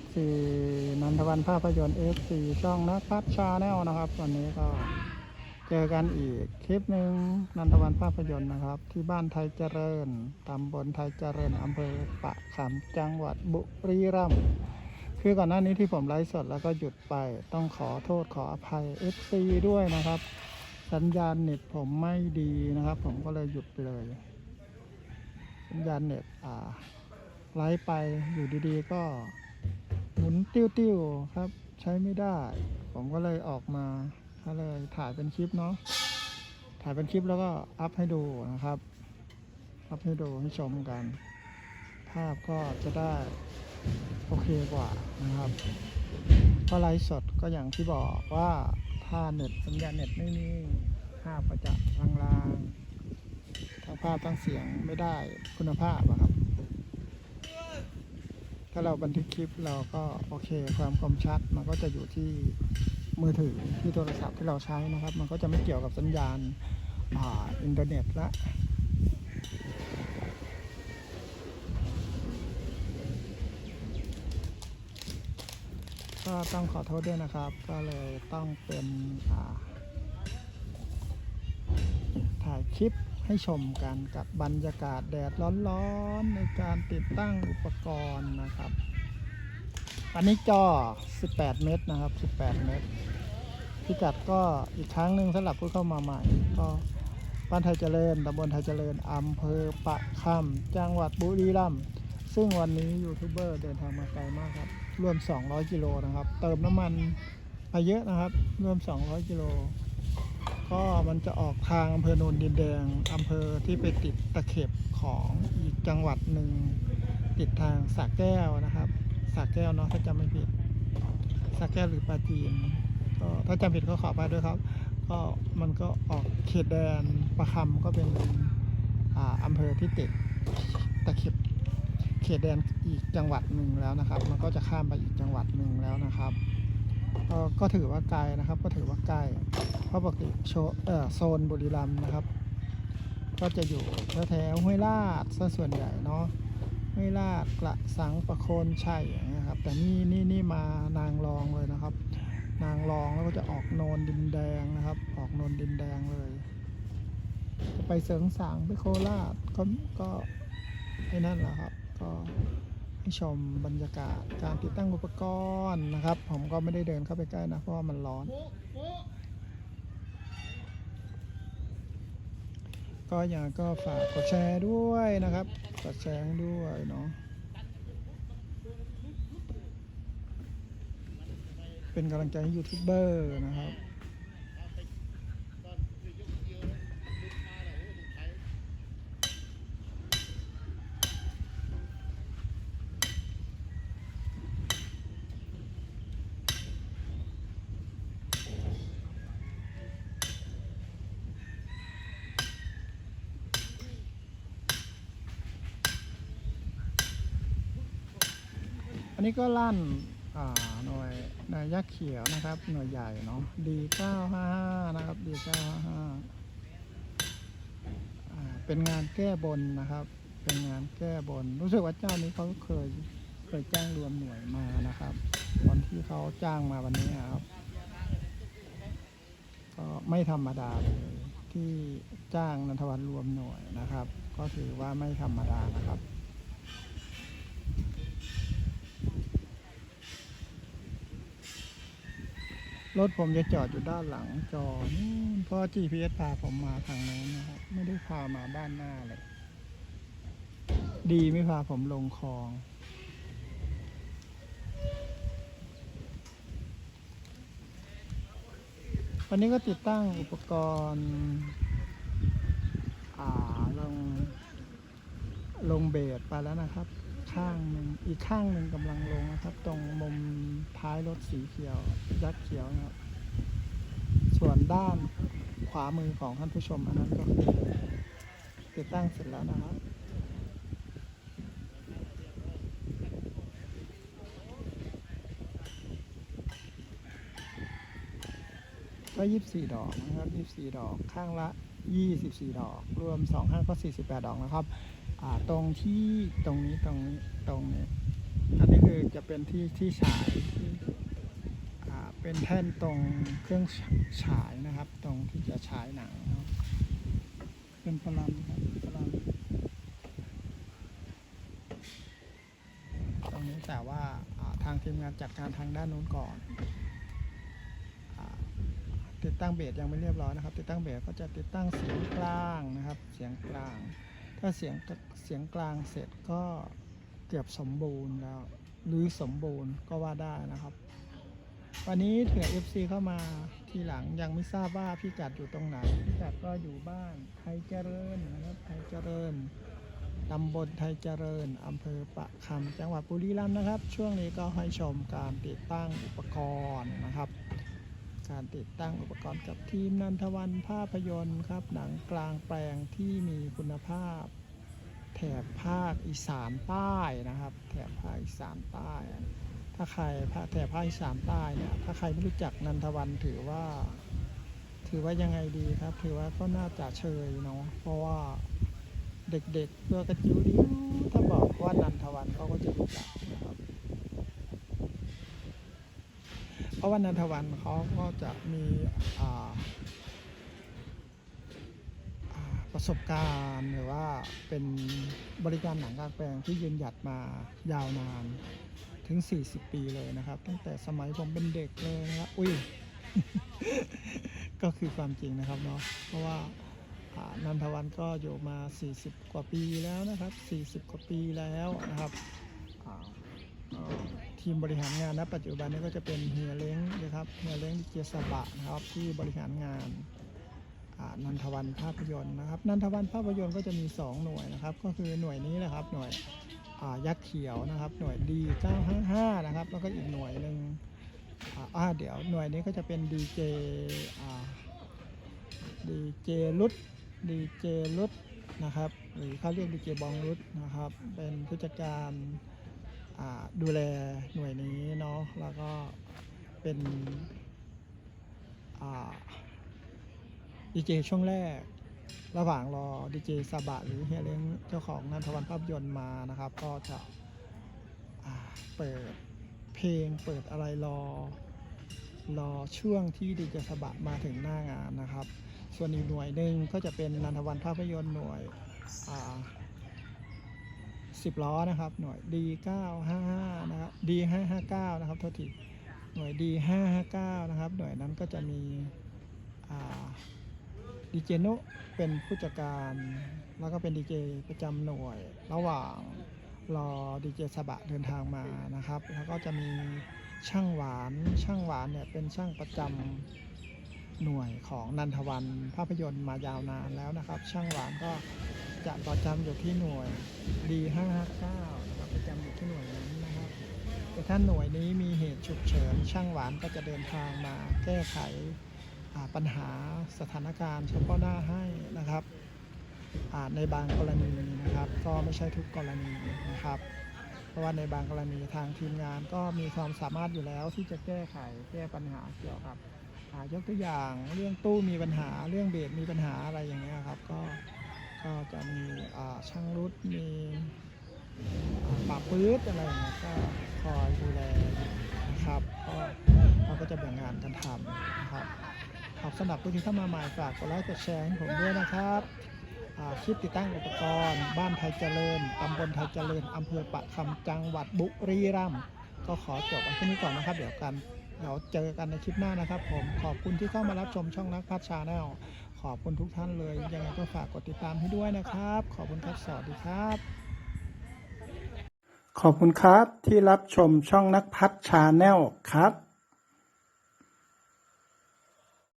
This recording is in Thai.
FC นันทวันภาพยนตร์ FC ช่องนักพัฒชาแนลนะครับ วันนี้ก็เจอกันอีกคลิปหนึ่งนันทวันภาพยนตร์นะครับ ที่บ้านไทยเจริญตำบลไทยเจริญอำเภอปะขามจังหวัดบุรีรัมย์คือก่อนหน้านี้ที่ผมไลฟ์สดแล้วก็หยุดไปต้องขอโทษขออภัย FC ด้วยนะครับ สัญญาณเน็ตผมไม่ดีนะครับ ผมก็เลยหยุดไปเลย สัญญาณเน็ตอ่าไลฟ์ไปอยู่ดีๆก็ หมุนติ้วๆครับ ใช้ไม่ได้ ผมก็เลยออกมาก็เลยถ่ายเป็นคลิปเนาะถ่ายเป็นคลิปแล้วก็อัพให้ดูนะครับอัพให้ดูให้ชมกัน ภาพก็จะได้โอเคกว่านะครับเพราะไลฟ์สดก็อย่างที่บอกว่าถ้าเน็ตสัญญาณเน็ตไม่มีภาพก็จะลางๆทั้งภาพทั้งเสียงไม่ได้คุณภาพอะครับาเราบันทึกคลิปเราก็โอเค ความคมชัดมันก็จะอยู่ที่มือถือที่โทรศัพท์ที่เราใช้นะครับ มันก็จะไม่เกี่ยวกับสัญญาณอ,อินเทอร์เน็ตละก็ต้องขอโทษด้วยนะครับ ก็เลยต้องเป็นถ่ายคลิป ให้ชมกันกับบรรยากาศแดดร้อนๆในการติดตั้งอุปกรณ์นะครับ อันนี้จอ 18 เมตรนะครับ 18 เมตร พิกัดก็อีกครั้งหนึ่งสำหรับผู้เข้ามาใหม่ ก็บ้านไทยเจริญตำบลไทยเจริญอำเภอปะคำจังหวัดบุรีรัมย์ซึ่งวันนี้ยูทูบเบอร์เดินทางมาไกลมากครับ รวม 200 กิโลนะครับ เติมน้ำมันไปเยอะนะครับ รวม 200 กิโล ก็มันจะออกทางอำเภอโนนดินแดงอำเภอที่ไปติดตะเข็บของอีกจังหวัดหนึ่งติดทางสระแก้วนะครับสระแก้วเนาะถ้าจำไม่ผิดสระแก้วหรือปาจีนก็ถ้าจำผิดก็ขอไปด้วยครับ ก็มันก็ออกเขตแดนประคำก็เป็นออำเภอที่ติดตะเข็บเขตแดนอีกจังหวัดหนึ่งแล้วนะครับ มันก็จะข้ามไปอีกจังหวัดหนึ่งแล้วนะครับ ก็ก็ถือว่าไกลนะครับ ก็ถือว่าใกล้เพราะปกติโชเอ่อโซนบุรีรัมย์นะครับ ก็จะอยู่แถวๆห้วยลาดซะส่วนใหญ่เนาะห้วยลาดกระสังประโคนชัยอย่างเงี้ยครับแต่นี่นี่นี่มานางรองเลยนะครับ นางรองแล้วก็จะออกโนนดินแดงนะครับ ออกโนนดินแดงเลยจะไปเสริงสางไปโคราชก็ก็ไอ้นั่นแหละครับก็ ให้ชมบรรยากาศการติดตั้งอุปกรณ์นะครับ ผมก็ไม่ได้เดินเข้าไปใกล้นะ เพราะว่ามันร้อน ก็อย่างก็ฝากกดแชร์ด้วยนะครับ กดแชร์ด้วยเนาะเป็นกำลังใจให้ยูทูบเบอร์นะครับ อันนี้ก็ลั่นหน่วยหน่วยยักษ์เขียวนะครับ หน่วยใหญ่เนาะ D955 นะครับ D955 อ่าเป็นงานแก้บนนะครับ เป็นงานแก้บน รู้สึกว่าเจ้านี้เขาเคยเคยจ้างรวมหน่วยมานะครับ ตอนที่เขาจ้างมาวันนี้ครับ ก็ไม่ธรรมดาเลยที่จ้างนันทวันรวมหน่วยนะครับ ก็ถือว่าไม่ธรรมดานะครับ รถผมจะจอดอยู่ด้านหลังจอนู่นเพราะ GPS พาผมมาทางนั้นนะครับไม่ได้พามาด้านหน้าเลย ดีไม่พาผมลงคลองวันนี้ก็ติดตั้งอุปกรณ์อ่าลงลงเบสไปแล้วนะครับ ข้างหนึ่งอีกข้างหนึ่งกำลังลงนะครับ ตรงมุมท้ายรถสีเขียวยักษ์เขียวนะครับ ส่วนด้านขวามือของท่านผู้ชมอันนั้นก็คือติดตั้งเสร็จแล้วนะครับก็ยี่สิบสี่ดอกนะครับยี่สิบสี่ดอก ข้างละยี่สิบสี่ดอก รวมสองข้างก็สี่สิบแปดดอกนะครับ ตรงที่ตรงนี้ตรงนี้ตรงนี้ อันนี้คือจะเป็นที่ที่ฉายที่อ่าเป็นแท่นตรงเครื่องฉายนะครับ ตรงที่จะฉายหนังเป็นพลังครับพลังตรงนี้แต่ว่าอ่าทางทีมงานจัดการทางด้านนู้นก่อนติดตั้งเบสยังไม่เรียบร้อยนะครับ ติดตั้งเบสก็จะติดตั้งเสียงกลางนะครับ เสียงกลาง ถ้าเสียง สียงกลางเสร็จก็เกือบสมบูรณ์แล้วหรือสมบูรณ์ก็ว่าได้นะครับ วันนี้เถื่อ FC เข้ามาทีหลังยังไม่ทราบว่าพี่กัดอยู่ตรงไหนพี่กัดก็อยู่บ้านไทยเจริญนะครับไทยเจริญตำบลไทยเจริญอำเภอปะคำจังหวัดบุรีรัมย์นะครับ ช่วงนี้ก็ให้ชมการติดตั้งอุปกรณ์นะครับ การติดตั้งอุปกรณ์กับทีมนันทวันภาพยนตร์ครับหนังกลางแปลงที่มีคุณภาพ แถบภาคอีสานใต้นะครับ แถบภาคอีสานใต้ ถ้าใครแถบภาคอีสานใต้เนี่ยถ้าใครไม่รู้จักนันทวันถือว่า ถือว่ายังไงดีครับ ถือว่าก็น่าจะเชยเนาะเพราะว่าเด็กๆตัวกระจิ๋วดิ้วถ้าบอกว่านันทวันเขาก็จะรู้จักนะครับเพราะว่านันทวันเขาก็จะมีอ่า ประสบการณ์หรือว่าเป็นบริการหนังกลางแปลงที่ยืนหยัดมายาวนานถึง 40 ปีเลยนะครับ ตั้งแต่สมัยผมเป็นเด็กเลยนะครับอุ้ย ก็คือความจริงนะครับเนาะเพราะว่าานันทวันก็อยู่มา 40 กว่าปีแล้วนะครับ 40 กว่าปีแล้วนะครับทีมบริหารงานณปัจจุบันนี้ก็จะเป็นเฮียเล้งนะครับเฮียเล้งดิเจสบะนะครับที่บริหารงาน นันทวันภาพยนตร์นะครับนันทวันภาพยนตร์ก็จะมี 2 หน่วยนะครับ ก็คือหน่วยนี้นะครับ หน่วยยักษ์เขียวนะครับ หน่วยดี955นะครับ แล้วก็อีกหน่วยหนึ่งอ่าเดี๋ยวหน่วยนี้ก็จะเป็นดีเจอ่าดีเจรุดดีเจรุดนะครับหรือเขาเรียกดีเจบองรุดนะครับ เป็นผู้จัดการอ่าดูแลหน่วยนี้เนาะแล้วก็เป็นอ่า ดีเจช่วงแรก ระหว่างรอดีเจซาบะหรือเฮียเล้งเจ้าของนันทวันภาพยนตร์มานะครับ ก็จะเปิดเพลงเปิดอะไรรอ รอช่วงที่ดีเจซาบะมาถึงหน้างานนะครับ ส่วนอีกหน่วยหนึ่งก็จะเป็นนันทวันภาพยนตร์หน่วยสิบล้อนะครับ หน่วย D955 นะครับ D559 นะครับโทษทีหน่วย D559 นะครับ หน่วยนั้นก็จะมี ดีเจนุเป็นผู้จัดการ แล้วก็เป็นดีเจประจำหน่วย ระหว่างรอดีเจสบะเดินทางมานะครับ แล้วก็จะมีช่างหวานช่างหวานเนี่ยเป็นช่างประจำหน่วยของนันทวันภาพยนตร์มายาวนานแล้วนะครับ ช่างหวานก็จะประจำอยู่ที่หน่วย D559 นะครับประจำอยู่ที่หน่วยนั้นนะครับแต่ถ้าหน่วยนี้มีเหตุฉุกเฉินช่างหวานก็จะเดินทางมาแก้ไข ปัญหาสถานการณ์เฉพาะหน้าให้นะครับอ่าในบางกรณีนะครับก็ไม่ใช่ทุกกรณีนะครับ เพราะว่าในบางกรณีทางทีมงานก็มีความสามารถอยู่แล้วที่จะแก้ไขแก้ปัญหาเกี่ยวกับยกตัวอย่างเรื่องตู้มีปัญหาเรื่องเบสมีปัญหาอะไรอย่างเงี้ยครับก็ก็จะมีช่างรุดมีปาบปื๊ดอะไรอย่างเงี้ยก็คอยดูแลนะครับก็เราก็จะแบ่งงานกันทำนะครับ ขอบสำหรับผู้ที่เข้ามาใหม่ฝากกดไลค์กดแชร์ให้ผมด้วยนะครับคลิปติดตั้งอุปกรณ์ บ้านไทยเจริญตำบลไทยเจริญอำเภอปะคำจังหวัดบุรีรัมย์ก็ขอจบไว้แค่นี้ก่อนนะครับ เดี๋ยวกันเดี๋ยวเจอกันในคลิปหน้านะครับ ผมขอบคุณที่เข้ามารับชมช่องนักพัฒชาแนลขอบคุณทุกท่านเลยยังไงก็ฝากกดติดตามให้ด้วยนะครับ ขอบคุณครับสวัสดีครับ ขอบคุณครับที่รับชมช่องนักพัฒชาแนลครับ